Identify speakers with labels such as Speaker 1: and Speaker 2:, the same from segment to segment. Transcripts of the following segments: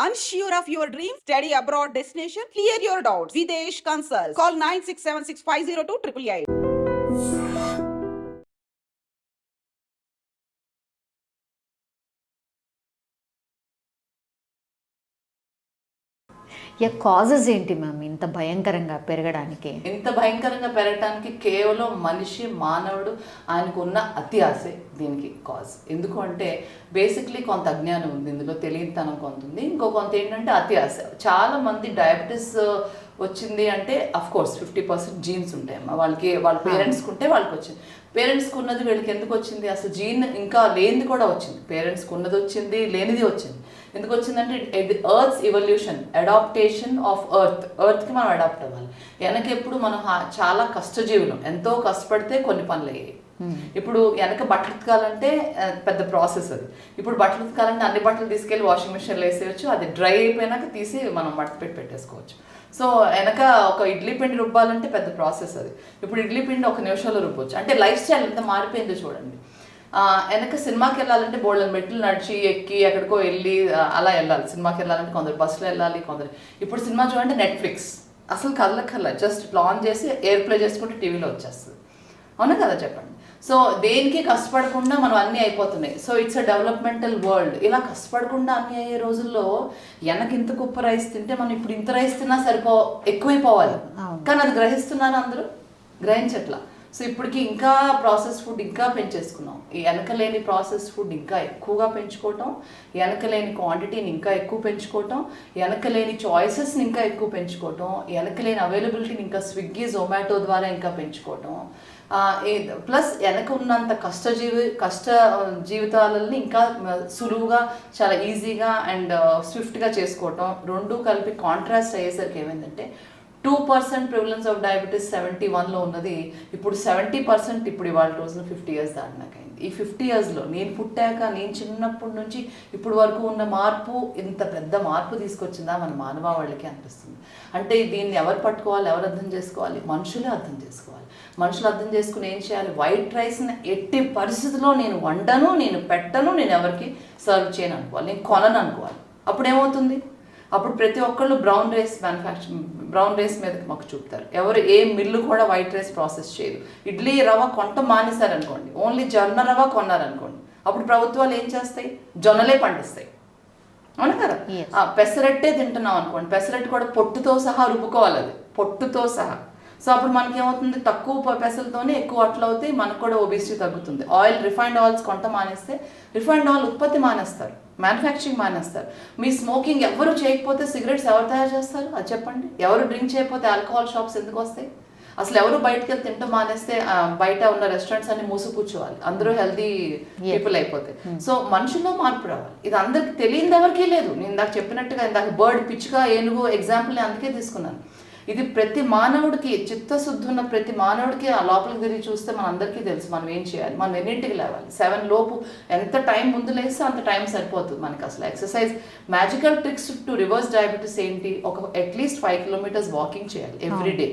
Speaker 1: Unsure of your dream? Study abroad destination? Clear your doubts. Videsh Consult. Call 9676502888.
Speaker 2: Yeah causes ఏంటి ma'am ఇంత భయంకరంగా పెరగడానికి.
Speaker 3: ఇంత భయంకరంగా పెరగటానికి కేవలం మనిషి మానవుడు ఆయనకు ఉన్న అతి ఆశే దీనికి కాజ్ ఎందుకు అంటే బేసిక్లీ కొంత అజ్ఞానం ఉంది. ఇందులో తెలియనితనం కొంత ఉంది. ఇంకో కొంత ఏంటంటే అతి ఆశ. చాలా మంది డయాబెటీస్ uh, వచ్చింది అంటే of course fifty percent genes ఉంటాయమ్మా వాళ్ళకి వాళ్ళ పేరెంట్స్కి ఉంటే వాళ్ళకి వచ్చింది. పేరెంట్స్కి ఉన్నది వీళ్ళకి ఎందుకు వచ్చింది? అసలు జీన్ ఇంకా లేనిది కూడా వచ్చింది. పేరెంట్స్కి ఉన్నది వచ్చింది లేనిది వచ్చింది. ఎందుకు వచ్చిందంటే earth's evolution adaptation of earth ఎర్త్కి మనం అడాప్ట్ అవ్వాలి. వెనక ఎప్పుడు మనం చాలా కష్టజీవులం. ఎంతో కష్టపడితే కొన్ని పనులు అయ్యాయి. ఇప్పుడు వెనక బట్టలు ఉతకాలంటే పెద్ద ప్రాసెస్ అది. ఇప్పుడు బట్టలు ఉతకాలంటే అన్ని బట్టలు తీసుకెళ్ళి వాషింగ్ మిషన్లో వేసేయచ్చు. అది డ్రై అయిపోయినాక తీసి మనం మడత పెట్టి పెట్టేసుకోవచ్చు. సో వెనక ఒక ఇడ్లీ పిండి రుబ్బాలంటే పెద్ద ప్రాసెస్ అది. ఇప్పుడు ఇడ్లీ పిండి ఒక నిమిషంలో రుబ్బొచ్చు. అంటే లైఫ్ స్టైల్ ఎంత మారిపోయిందో చూడండి. వెనక సినిమాకి వెళ్ళాలంటే బోళ్ళని మెట్లు నడిచి ఎక్కి ఎక్కడికో వెళ్ళి అలా వెళ్ళాలి. సినిమాకి వెళ్ళాలంటే కొందరు బస్సులో వెళ్ళాలి కొందరు. ఇప్పుడు సినిమా చూడండి నెట్ఫ్లిక్స్ అసలు కళ్ళకల్లా జస్ట్ ఆన్ చేసి ఎయిర్ ప్లే చేసుకుంటే టీవీలో వచ్చేస్తుంది. అవునా కదా చెప్పండి? సో దేనికి కష్టపడకుండా మనం అన్నీ అయిపోతున్నాయి. So it's a developmental world ఇలా కష్టపడకుండా అన్ని అయ్యే రోజుల్లో వెనక ఇంత కుప్ప రైస్ తింటే మనం ఇప్పుడు ఇంత రైస్ తిన్నా సరిపో ఎక్కువైపోవాలి. కానీ అది గ్రహిస్తున్నారు అందరూ? గ్రహించట్లా. సో ఇప్పటికి ఇంకా ప్రాసెస్ ఫుడ్ ఇంకా పెంచేసుకున్నాం. వెనకలేని ప్రాసెస్ ఫుడ్ ఇంకా ఎక్కువగా పెంచుకోవటం వెనకలేని క్వాంటిటీని ఇంకా ఎక్కువ పెంచుకోవటం వెనకలేని చాయిసెస్ని ఇంకా ఎక్కువ పెంచుకోవటం వెనకలేని అవైలబిలిటీని ఇంకా స్విగ్గీ జొమాటో ద్వారా ఇంకా పెంచుకోవటం. ప్లస్ వెనక ఉన్నంత కష్టజీవి కష్ట జీవితాలని ఇంకా సులువుగా చాలా ఈజీగా అండ్ స్విఫ్ట్గా చేసుకోవటం. రెండు కలిపి కాంట్రాస్ట్ అయ్యేసరికి ఏమైందంటే two percent prevalence of diabetes seventy వన్లో ఉన్నది. ఇప్పుడు సెవెంటీ పర్సెంట్ ఇప్పుడు ఇవాళ రోజున ఫిఫ్టీ ఇయర్స్ దాటినాకైంది. ఈ ఫిఫ్టీ ఇయర్స్లో నేను పుట్టాక నేను చిన్నప్పటి నుంచి ఇప్పుడు వరకు ఉన్న మార్పు ఇంత పెద్ద మార్పు తీసుకొచ్చిందా మన మానవాళికి అనిపిస్తుంది. అంటే దీన్ని ఎవరు పట్టుకోవాలి ఎవరు అర్థం చేసుకోవాలి? మనుషులే అర్థం చేసుకోవాలి. మనుషులు అర్థం చేసుకుని ఏం చేయాలి? వైట్ రైస్ని ఎట్టి పరిస్థితిలో నేను వండను నేను పెట్టను నేను ఎవరికి సర్వ్ చేయను అనుకోవాలి. నేను కొనను అనుకోవాలి. అప్పుడు ఏమవుతుంది అప్పుడు ప్రతి ఒక్కళ్ళు brown rice manufacturing brown rice మీదకి మాకు చూపుతారు. ఎవరు ఏ మిల్లు కూడా వైట్ రైస్ ప్రాసెస్ చేయదు ఇడ్లీ రవ్వ కొంట మానేశారనుకోండి ఓన్లీ జొన్న రవ్వ కొన్నారనుకోండి అప్పుడు ప్రభుత్వాలు ఏం చేస్తాయి? జొన్నలే పండిస్తాయి. అవును కదా? పెసరట్టే తింటున్నాం అనుకోండి పెసరట్టు కూడా పొట్టుతో సహా రుబ్బుకోవాలి అది పొట్టుతో సహా. సో అప్పుడు మనకి ఏమవుతుంది తక్కువ పెసలతోనే ఎక్కువ అట్లు అవుతాయి మనకు కూడా ఒబిసిటీ తగ్గుతుంది. ఆయిల్ రిఫైన్డ్ ఆయిల్స్ కొంట మానేస్తే రిఫైన్డ్ ఆయిల్ ఉత్పత్తి మానేస్తారు. మ్యానుఫ్యాక్చరింగ్ మానేస్తారు. మీ స్మోకింగ్ ఎవరు చేయకపోతే సిగరెట్స్ ఎవరు తయారు చేస్తారు? అది చెప్పండి. ఎవరు డ్రింక్ చేయకపోతే ఆల్కహాల్ షాప్స్ ఎందుకు వస్తాయి? అసలు ఎవరు బయటకు వెళ్ళి తింటూ మానేస్తే బయట ఉన్న రెస్టారెంట్స్ అన్ని మూసి కూర్చోవాలి. అందరూ హెల్దీ పీపుల్ అయిపోతే. సో మనుషుల్లో మార్పు రావాలి. ఇది అందరికి తెలియదు ఎవరికీ లేదు. నేను ఇందాక చెప్పినట్టుగా ఇందాక బర్డ్ పిచ్చుగా ఏనుగు ఎగ్జాంపుల్ అందుకే తీసుకున్నాను. ఇది ప్రతి మానవుడికి చిత్తశుద్ధి ఉన్న ప్రతి మానవుడికి ఆ లోపలికి తిరిగి చూస్తే మన అందరికీ తెలుసు మనం ఏం చేయాలి. మనం ఎన్నింటికి లేవాలి? సెవెన్ లోపు ఎంత టైం ముందు లేస్తే అంత టైం సరిపోతుంది మనకి అసలు. Exercise magical tricks to reverse diabetes ఏంటి? ఒక at least five kilometres walking చేయాలి ఎవ్రీ డే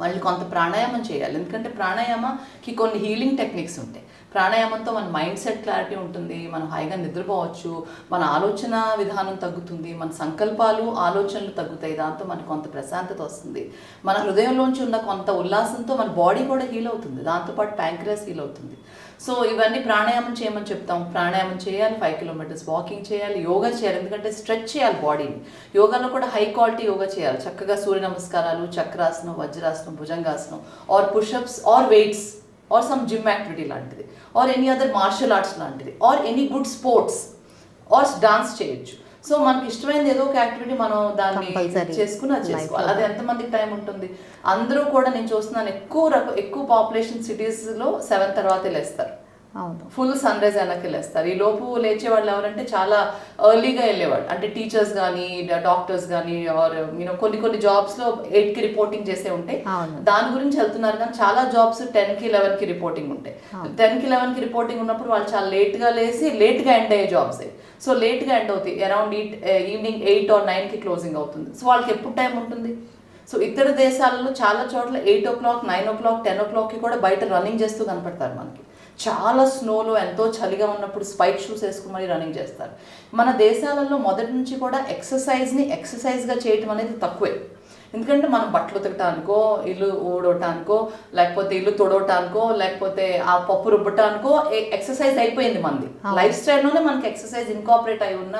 Speaker 3: మళ్ళీ కొంత ప్రాణాయామం చేయాలి. ఎందుకంటే ప్రాణాయామకి కొన్ని హీలింగ్ టెక్నిక్స్ ఉంటాయి. ప్రాణాయామంతో మన మైండ్ సెట్ క్లారిటీ ఉంటుంది మనం హాయిగా నిద్రపోవచ్చు మన ఆలోచన విధానం తగ్గుతుంది మన సంకల్పాలు ఆలోచనలు తగ్గుతాయి దాంతో మనకు కొంత ప్రశాంతత వస్తుంది. మన హృదయంలోంచి ఉన్న కొంత ఉల్లాసంతో మన బాడీ కూడా హీల్ అవుతుంది దాంతోపాటు ప్యాంక్రియాస్ హీల్ అవుతుంది. సో ఇవన్నీ ప్రాణాయామం చేయమని చెప్తాం. ప్రాణాయామం చేయాలి ఫైవ్ కిలోమీటర్స్ వాకింగ్ చేయాలి యోగా చేయాలి ఎందుకంటే స్ట్రెచ్ చేయాలి బాడీని. యోగాలో కూడా హై క్వాలిటీ యోగా చేయాలి. చక్కగా సూర్య నమస్కారాలు చక్రాసనం వజ్రాసనం bhujangasana or pushups or weights or some gym activity లాంటిది or any other martial arts లాంటిది or any good sports or dance చేయొచ్చు. సో మనకి ఇష్టమైనది ఏదో ఒక యాక్టివిటీ మనం దాన్ని చేసుకుని అది చేసుకోవాలి. అది ఎంతమందికి టైం ఉంటుంది? అందరూ కూడా నేను చూస్తున్నాను ఎక్కువ రక ఎక్కువ పాపులేషన్ సిటీస్లో సెవెన్ తర్వాతే లేస్తారు. ఫుల్ సన్ రైజ్ వెనక్కి లేస్తారు ఈ లోపు లేచే వాళ్ళు ఎవరంటే చాలా ఎర్లీగా వెళ్ళేవాళ్ళు. అంటే టీచర్స్ కానీ డాక్టర్స్ కానీ ఆర్ యూనో కొన్ని కొన్ని జాబ్స్లో ఎయిట్కి రిపోర్టింగ్ చేసే ఉంటాయి. దాని గురించి వెళ్తున్నారు కానీ చాలా జాబ్స్ టెన్కి లెవెన్కి రిపోర్టింగ్ ఉంటాయి. టెన్కి లెవెన్కి రిపోర్టింగ్ ఉన్నప్పుడు వాళ్ళు చాలా లేట్గా లేసి లేట్గా ఎండ్ అయ్యే జాబ్స్. సో లేట్గా ఎండ్ అవుతాయి. Around eight evening eight or నైన్కి క్లోజింగ్ అవుతుంది. సో వాళ్ళకి ఎప్పుడు టైం ఉంటుంది? సో ఇతర దేశాలలో చాలా చోట్ల eight o'clock nine o'clock ten ఓ క్లాక్కి కూడా బయట రన్నింగ్ చేస్తూ కనపడతారు మనకి. చాలా స్నోలో ఎంతో చలిగా ఉన్నప్పుడు స్పైక్ షూస్ వేసుకుని మరీ రన్నింగ్ చేస్తారు. మన దేశాలలో మొదటి నుంచి కూడా ఎక్సర్సైజ్ని ఎక్సర్సైజ్గా చేయటం అనేది తక్కువే. ఎందుకంటే మనం బట్టలు ఉతకటానికో ఇల్లు ఊడటానికో లేకపోతే ఇల్లు తొడవటానికో లేకపోతే ఆ పప్పు రుబ్బటానికో ఎక్సర్సైజ్ అయిపోయింది మనది. లైఫ్ స్టైల్లోనే మనకి ఎక్సర్సైజ్ ఇన్కాపరేట్ అయి ఉన్న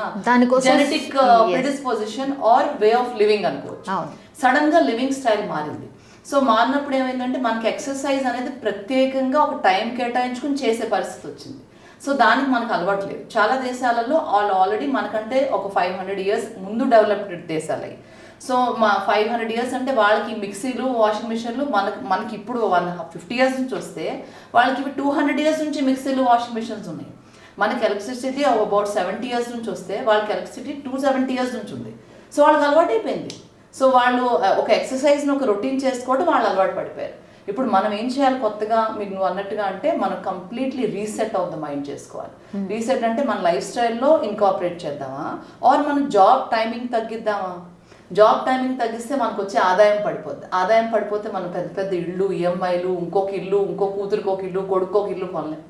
Speaker 3: genetic. Predisposition or way of living అనుకోవచ్చు. సడన్గా లివింగ్ స్టైల్ మారింది. సో మారినప్పుడు ఏమైందంటే మనకి ఎక్సర్సైజ్ అనేది ప్రత్యేకంగా ఒక టైం కేటాయించుకుని చేసే పరిస్థితి వచ్చింది. సో దానికి మనకు అలవాటు లేదు. చాలా దేశాలలో వాళ్ళు ఆల్రెడీ మనకంటే ఒక ఫైవ్ హండ్రెడ్ ఇయర్స్ ముందు డెవలప్డ్ దేశాలు సో మా ఫైవ్ హండ్రెడ్ ఇయర్స్ అంటే వాళ్ళకి మిక్సీలు వాషింగ్ మిషన్లు మనకి మనకి ఇప్పుడు వన్ ఫిఫ్టీ ఇయర్స్ నుంచి వస్తే వాళ్ళకి ఇవి టూ హండ్రెడ్ ఇయర్స్ నుంచి మిక్సీలు వాషింగ్ మిషన్స్ ఉన్నాయి. మనకి ఎలక్ట్రిసిటీ అబౌట్ సెవెంటీ ఇయర్స్ నుంచి వస్తే వాళ్ళకి ఎలక్ట్రిసిటీ టూ సెవెంటీ ఇయర్స్ నుంచి ఉంది. సో వాళ్ళకి అలవాటు అయిపోయింది సో వాళ్ళు ఒక ఎక్సర్సైజ్ని ఒక రొటీన్ చేసుకోవడం వాళ్ళు అలవాటు పడిపోయారు. ఇప్పుడు మనం ఏం చేయాలి కొత్తగా? మీకు నువ్వు అన్నట్టుగా అంటే మనం completely reset of the mind చేసుకోవాలి. రీసెట్ అంటే మన లైఫ్ స్టైల్లో ఇన్కాపరేట్ చేద్దామా? ఆర్ మన జాబ్ టైమింగ్ తగ్గిద్దామా? జాబ్ టైమింగ్ తగ్గిస్తే మనకు వచ్చే ఆదాయం పడిపోద్ది. ఆదాయం పడిపోతే మనం పెద్ద పెద్ద ఇళ్ళు ఈఎంఐలు ఇంకొక ఇల్లు ఇంకో కూతురికి ఒక ఇల్లు కొడుకోక ఇల్లు కొనలేం.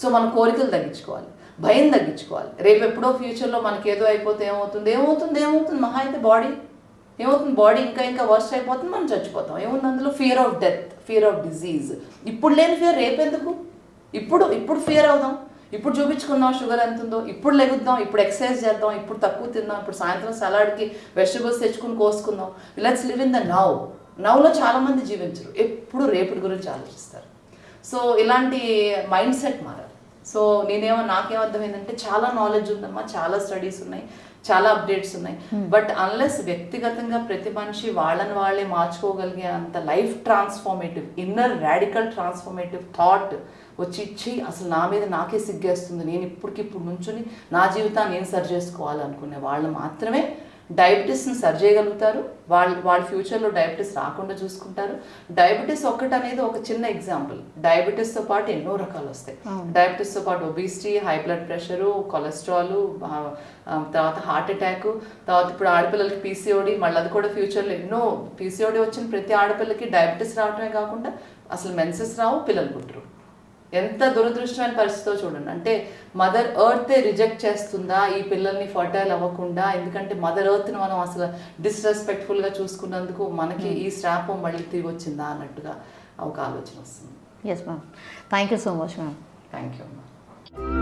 Speaker 3: సో మన కోరికలు తగ్గించుకోవాలి. భయం తగ్గించుకోవాలి. రేపు ఎప్పుడో ఫ్యూచర్లో మనకి ఏదో అయిపోతే ఏమవుతుంది? ఏమవుతుంది? ఏమవుతుంది? మహా అయితే బాడీ ఏమవుతుంది? బాడీ ఇంకా ఇంకా వర్స్ట్ అయిపోతుంది మనం చచ్చిపోతాం. ఏముంది అందులో? Fear of death fear of disease ఇప్పుడు లేని ఫియర్ రేపెందుకు? ఇప్పుడు ఇప్పుడు ఫియర్ అవుదాం. ఇప్పుడు చూపించుకుందాం షుగర్ ఎంత ఉందో ఇప్పుడు లెగుద్దాం. ఇప్పుడు ఎక్సర్సైజ్ చేద్దాం. ఇప్పుడు తక్కువ తిందాం. ఇప్పుడు సాయంత్రం సలాడ్కి వెజిటబుల్స్ తెచ్చుకుని కోసుకుందాం. Let's live in the now నవ్లో చాలామంది జీవించరు. ఎప్పుడు రేపటి గురించి ఆలోచిస్తారు. సో ఇలాంటి మైండ్ సెట్ మారాలి. సో నేనేమో నాకేం అర్థమైందంటే చాలా నాలెడ్జ్ ఉందమ్మా. చాలా స్టడీస్ ఉన్నాయి. చాలా అప్డేట్స్ ఉన్నాయి. బట్ అన్లెస్ వ్యక్తిగతంగా ప్రతి మనిషి వాళ్ళని వాళ్ళే మార్చుకోగలిగే అంత life transformative inner radical transformative thought వచ్చి ఇచ్చి అసలు నా మీద నాకే సిగ్గేస్తుంది. నేను ఇప్పటికిప్పుడు నుంచుని నా జీవితాన్ని నేను సరి చేసుకోవాలనుకునే వాళ్ళు మాత్రమే డయాబెటీస్ని సరి చేయగలుగుతారు. వాళ్ళు వాళ్ళ ఫ్యూచర్లో డయాబెటీస్ రాకుండా చూసుకుంటారు. డయాబెటీస్ ఒక్కటి అనేది ఒక చిన్న ఎగ్జాంపుల్. డయాబెటీస్తో పాటు ఎన్నో రకాలు వస్తాయి డయాబెటీస్తో పాటు obesity high blood pressure cholesterol తర్వాత హార్ట్ అటాక్ తర్వాత ఇప్పుడు ఆడపిల్లలకి పీసీఓడి మళ్ళీ అది కూడా ఫ్యూచర్లో ఎన్నో పీసీఓడి వచ్చిన ప్రతి ఆడపిల్లకి డయాబెటీస్ రావడమే కాకుండా అసలు మెన్సెస్ రావు పిల్లలు పుట్టరు. ఎంత దురదృష్టమైన పరిస్థితితో చూడండి. అంటే మదర్ ఎర్తే రిజెక్ట్ చేస్తుందా? ఈ పిల్లల్ని ఫర్టైల్ అవ్వకుండా? ఎందుకంటే మదర్ ఎర్త్ని మనం అసలు డిస్రెస్పెక్ట్ఫుల్గా చూసుకున్నందుకు మనకి ఈ శాపం మళ్ళీ తిరిగి వచ్చిందా అన్నట్టుగా ఒక ఆలోచన వస్తుంది.
Speaker 2: Yes ma'am thank you so much ma'am
Speaker 3: thank you అమ్మా